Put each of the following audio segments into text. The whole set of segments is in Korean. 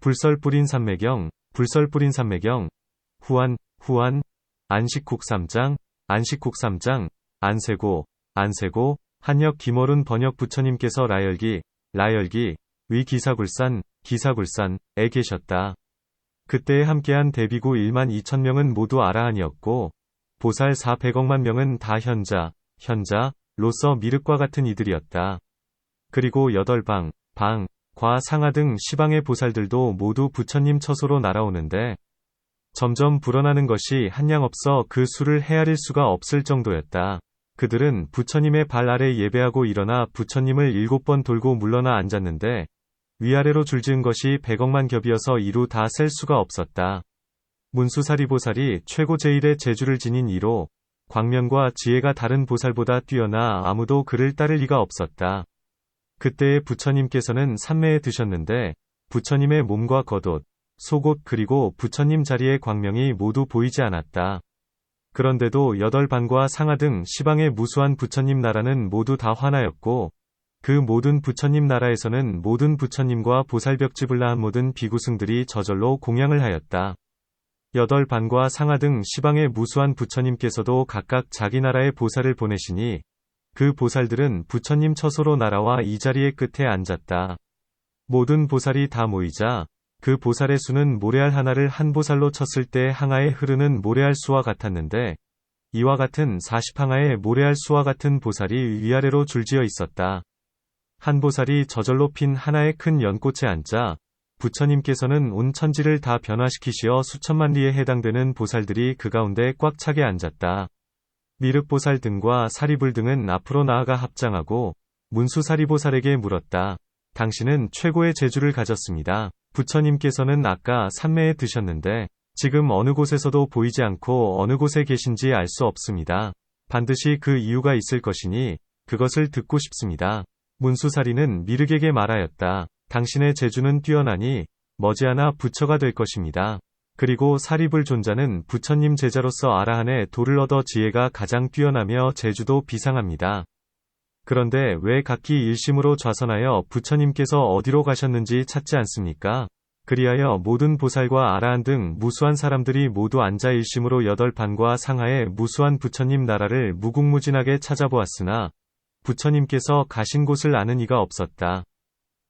불설 뿌린 삼매경, 불설 뿌린 삼매경, 후안, 후안, 안식국 삼장, 안식국 삼장, 안세고, 안세고, 한역 김어룬 번역 부처님께서 라열기, 라열기, 위 기사굴산, 기사굴산에 계셨다. 그때에 함께한 대비구 1만 2천 명은 모두 아라한이었고, 보살 400억만 명은 다 현자, 현자 로서 미륵과 같은 이들이었다. 그리고 여덟 방, 방, 과 상하 등 시방의 보살들도 모두 부처님 처소로 날아오는데, 점점 불어나는 것이 한량 없어 그 수를 헤아릴 수가 없을 정도였다. 그들은 부처님의 발 아래 예배하고 일어나 부처님을 일곱 번 돌고 물러나 앉았는데, 위아래로 줄지은 것이 백억만 겹이어서 이루 다 셀 수가 없었다. 문수사리보살이 최고 제일의 재주를 지닌 이로 광명과 지혜가 다른 보살보다 뛰어나 아무도 그를 따를 리가 없었다. 그때의 부처님께서는 산매에 드셨는데 부처님의 몸과 겉옷, 속옷 그리고 부처님 자리의 광명이 모두 보이지 않았다. 그런데도 여덟 반과 상하 등 시방의 무수한 부처님 나라는 모두 다 화나였고 그 모든 부처님 나라에서는 모든 부처님과 보살벽지불라한 모든 비구승들이 저절로 공양을 하였다. 여덟 반과 상하 등 시방의 무수한 부처님께서도 각각 자기 나라의 보살을 보내시니 그 보살들은 부처님 처소로 날아와 이 자리의 끝에 앉았다. 모든 보살이 다 모이자 그 보살의 수는 모래알 하나를 한 보살로 쳤을 때 항아에 흐르는 모래알 수와 같았는데 이와 같은 40항아의 모래알 수와 같은 보살이 위아래로 줄지어 있었다. 한 보살이 저절로 핀 하나의 큰 연꽃에 앉자 부처님께서는 온 천지를 다 변화시키시어 수천만 리에 해당되는 보살들이 그 가운데 꽉 차게 앉았다. 미륵보살 등과 사리불 등은 앞으로 나아가 합장하고 문수사리보살에게 물었다. 당신은 최고의 재주를 가졌습니다. 부처님께서는 아까 산매에 드셨는데 지금 어느 곳에서도 보이지 않고 어느 곳에 계신지 알 수 없습니다. 반드시 그 이유가 있을 것이니 그것을 듣고 싶습니다. 문수사리는 미륵에게 말하였다. 당신의 재주는 뛰어나니 머지않아 부처가 될 것입니다. 그리고 사리불 존자는 부처님 제자로서 아라한의 도를 얻어 지혜가 가장 뛰어나며 재주도 비상합니다. 그런데 왜 각기 일심으로 좌선하여 부처님께서 어디로 가셨는지 찾지 않습니까? 그리하여 모든 보살과 아라한 등 무수한 사람들이 모두 앉아 일심으로 여덟 반과 상하의 무수한 부처님 나라를 무궁무진하게 찾아보았으나 부처님께서 가신 곳을 아는 이가 없었다.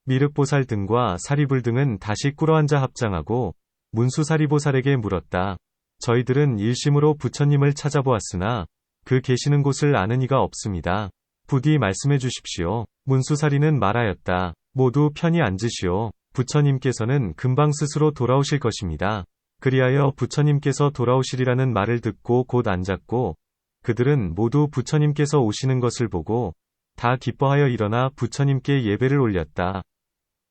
미륵보살 등과 사리불 등은 다시 꿇어앉아 합장하고 문수사리보살에게 물었다. 저희들은 일심으로 부처님을 찾아보았으나 그 계시는 곳을 아는 이가 없습니다. 부디 말씀해 주십시오. 문수사리는 말하였다. 모두 편히 앉으시오. 부처님께서는 금방 스스로 돌아오실 것입니다. 그리하여 부처님께서 돌아오시리라는 말을 듣고 곧 앉았고 그들은 모두 부처님께서 오시는 것을 보고 다 기뻐하여 일어나 부처님께 예배를 올렸다.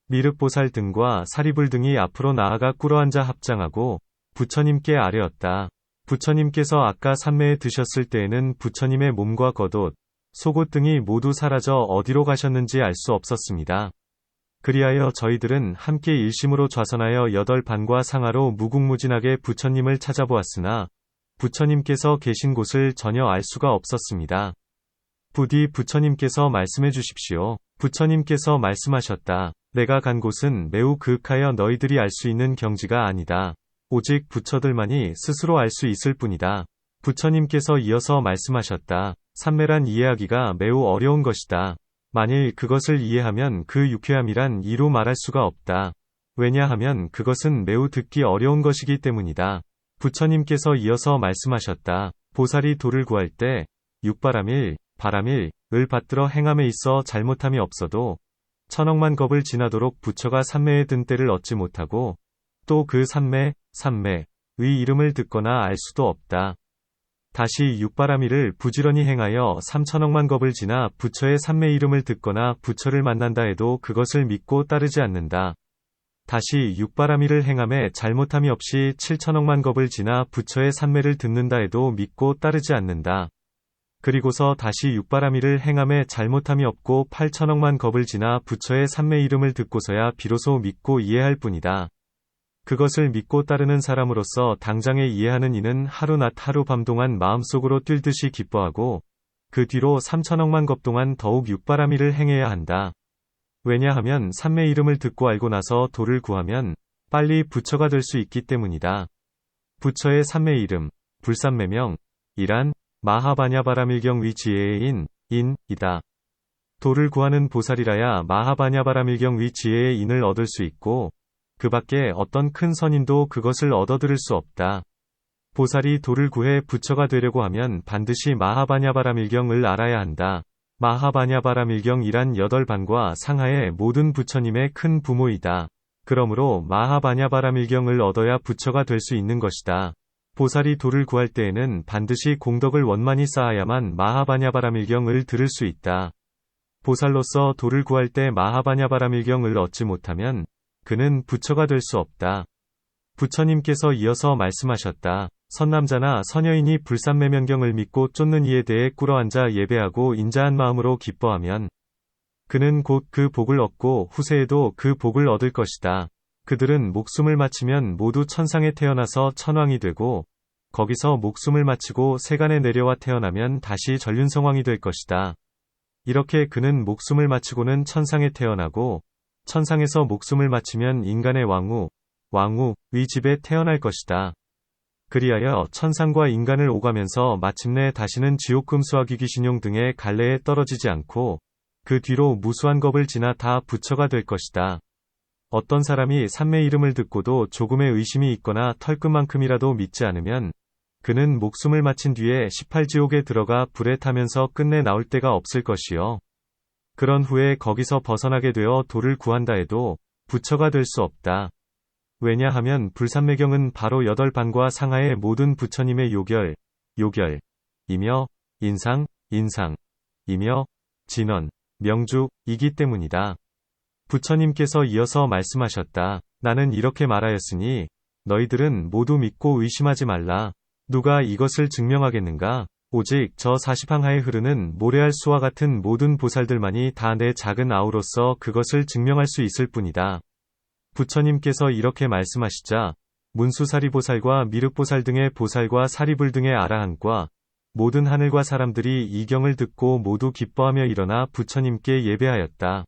미륵보살 등과 사리불 등이 앞으로 나아가 꿇어앉아 합장하고 부처님께 아뢰었다. 부처님께서 아까 산매에 드셨을 때에는 부처님의 몸과 겉옷, 속옷 등이 모두 사라져 어디로 가셨는지 알 수 없었습니다. 그리하여 저희들은 함께 일심으로 좌선하여 여덟 반과 상하로 무궁무진하게 부처님을 찾아보았으나 부처님께서 계신 곳을 전혀 알 수가 없었습니다. 부디 부처님께서 말씀해 주십시오. 부처님께서 말씀하셨다. 내가 간 곳은 매우 그윽하여 너희들이 알 수 있는 경지가 아니다. 오직 부처들만이 스스로 알 수 있을 뿐이다. 부처님께서 이어서 말씀하셨다. 삼매란 이해하기가 매우 어려운 것이다. 만일 그것을 이해하면 그 유쾌함이란 이로 말할 수가 없다. 왜냐하면 그것은 매우 듣기 어려운 것이기 때문이다. 부처님께서 이어서 말씀하셨다. 보살이 돌을 구할 때 육바람일, 바람일, 을 받들어 행함에 있어 잘못함이 없어도 천억만 겁을 지나도록 부처가 삼매에 든 때를 얻지 못하고 또 그 삼매, 삼매의 이름을 듣거나 알 수도 없다. 다시 육바라미를 부지런히 행하여 삼천억만 겁을 지나 부처의 삼매 이름을 듣거나 부처를 만난다 해도 그것을 믿고 따르지 않는다. 다시 육바라미를 행함에 잘못함이 없이 칠천억만 겁을 지나 부처의 삼매를 듣는다 해도 믿고 따르지 않는다. 그리고서 다시 육바라미를 행함에 잘못함이 없고 8천억만 겁을 지나 부처의 삼매 이름을 듣고서야 비로소 믿고 이해할 뿐이다. 그것을 믿고 따르는 사람으로서 당장에 이해하는 이는 하루낮 하루 밤 동안 마음속으로 뛸 듯이 기뻐하고 그 뒤로 3천억만 겁 동안 더욱 육바라미를 행해야 한다. 왜냐하면 삼매 이름을 듣고 알고 나서 도를 구하면 빨리 부처가 될 수 있기 때문이다. 부처의 삼매 이름, 불삼매명, 이란, 마하바냐바라밀경 위지혜의 인, 인이다. 도를 구하는 보살이라야 마하바냐바라밀경 위지혜의 인을 얻을 수 있고, 그 밖에 어떤 큰 선인도 그것을 얻어들을 수 없다. 보살이 도를 구해 부처가 되려고 하면 반드시 마하바냐바라밀경을 알아야 한다. 마하바냐바라밀경이란 여덟 반과 상하의 모든 부처님의 큰 부모이다. 그러므로 마하바냐바라밀경을 얻어야 부처가 될 수 있는 것이다. 보살이 도를 구할 때에는 반드시 공덕을 원만히 쌓아야만 마하바냐바라밀경을 들을 수 있다. 보살로서 도를 구할 때 마하바냐바라밀경을 얻지 못하면 그는 부처가 될 수 없다. 부처님께서 이어서 말씀하셨다. 선남자나 선여인이 불산매명경을 믿고 쫓는 이에 대해 꿇어앉아 예배하고 인자한 마음으로 기뻐하면 그는 곧 그 복을 얻고 후세에도 그 복을 얻을 것이다. 그들은 목숨을 마치면 모두 천상에 태어나서 천왕이 되고 거기서 목숨을 마치고 세간에 내려와 태어나면 다시 전륜성왕이 될 것이다. 이렇게 그는 목숨을 마치고는 천상에 태어나고 천상에서 목숨을 마치면 인간의 왕후, 왕후, 위 집에 태어날 것이다. 그리하여 천상과 인간을 오가면서 마침내 다시는 지옥금수와 귀귀 신용 등의 갈래에 떨어지지 않고 그 뒤로 무수한 겁을 지나 다 부처가 될 것이다. 어떤 사람이 삼매 이름을 듣고도 조금의 의심이 있거나 털끝만큼이라도 믿지 않으면 그는 목숨을 마친 뒤에 18지옥에 들어가 불에 타면서 끝내 나올 데가 없을 것이요. 그런 후에 거기서 벗어나게 되어 도를 구한다 해도 부처가 될 수 없다. 왜냐하면 불산매경은 바로 여덟 반과 상하의 모든 부처님의 요결, 요결, 이며 인상, 인상, 이며 진원, 명주, 이기 때문이다. 부처님께서 이어서 말씀하셨다. 나는 이렇게 말하였으니 너희들은 모두 믿고 의심하지 말라. 누가 이것을 증명하겠는가? 오직 저 사시방하에 흐르는 모래알 수와 같은 모든 보살들만이 다 내 작은 아우로서 그것을 증명할 수 있을 뿐이다. 부처님께서 이렇게 말씀하시자 문수사리보살과 미륵보살 등의 보살과 사리불 등의 아라한과 모든 하늘과 사람들이 이 경을 듣고 모두 기뻐하며 일어나 부처님께 예배하였다.